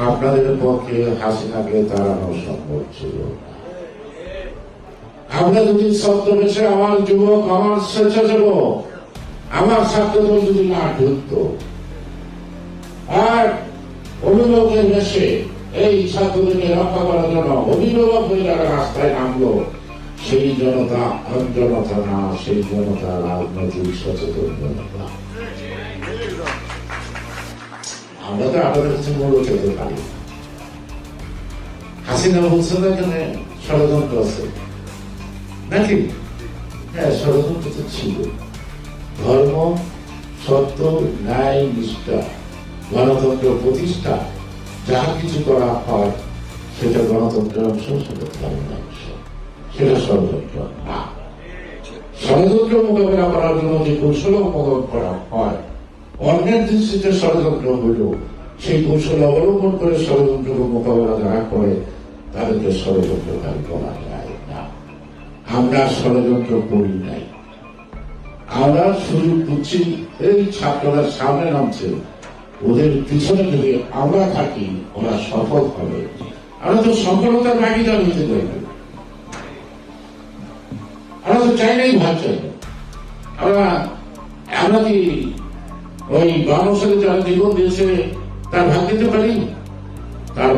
আপনাদের পক্ষে হাসিনাকে তাড়ানো সম্ভব ছিল। আমরা যদি ছদ্মবেশে আমার যুবক, আমার স্বেচ্ছাসেবক, আমার ছাত্রদল যদি না ঢুকত আর অভিভাবকের বেশে এই ছাত্রদেরকে রক্ষা করার জন্য অভিভাবক হয়ে যারা রাস্তায় নামলো, সেই জনতা জনতা না, সেই জনতা রাজনৈতিক সচেতন জনতা আমরা তো আপনাদের কাছে মূল্য পেতে পারি হাসিনা বলছে না এখানে ষড়যন্ত্র আছে। নাকি? হ্যাঁ ষড়যন্ত্র তো ছিল। ধর্ম, সত্য, ন্যায়, নিষ্ঠা, গণতন্ত্র প্রতিষ্ঠা যাহা কিছু করা হয়, সেটা গণতন্ত্রের অংশ, সেটা ধর্মের অংশ। সেটা ষড়যন্ত্র না। ষড়যন্ত্র মোকাবেলা করার জন্য যে কৌশল অবলম্বন করা হয় অন্যের দৃষ্টিতে ষড়যন্ত্র হইল সেই কৌশল অবলম্বন করে ষড়যন্ত্র মোকাবেলা যারা করে, তাদেরকে ষড়যন্ত্রকারী বলা যায় না, আমরা ষড়যন্ত্র করি নাই। আমরা সুযোগ বুঝছি, এই ছাত্ররা সামনে নামছে, ওদের পিছনে যদি আমরা থাকি, ওরা সফল হবে। আমরা তো সফলতার ভাগিদার হতে চাইব আমরা তো চাই নাই ভাগ চাই। আমরা আমরা কি ওই মানুষের যারা জীবন দিয়েছে তার ভাগ দিতে পারি?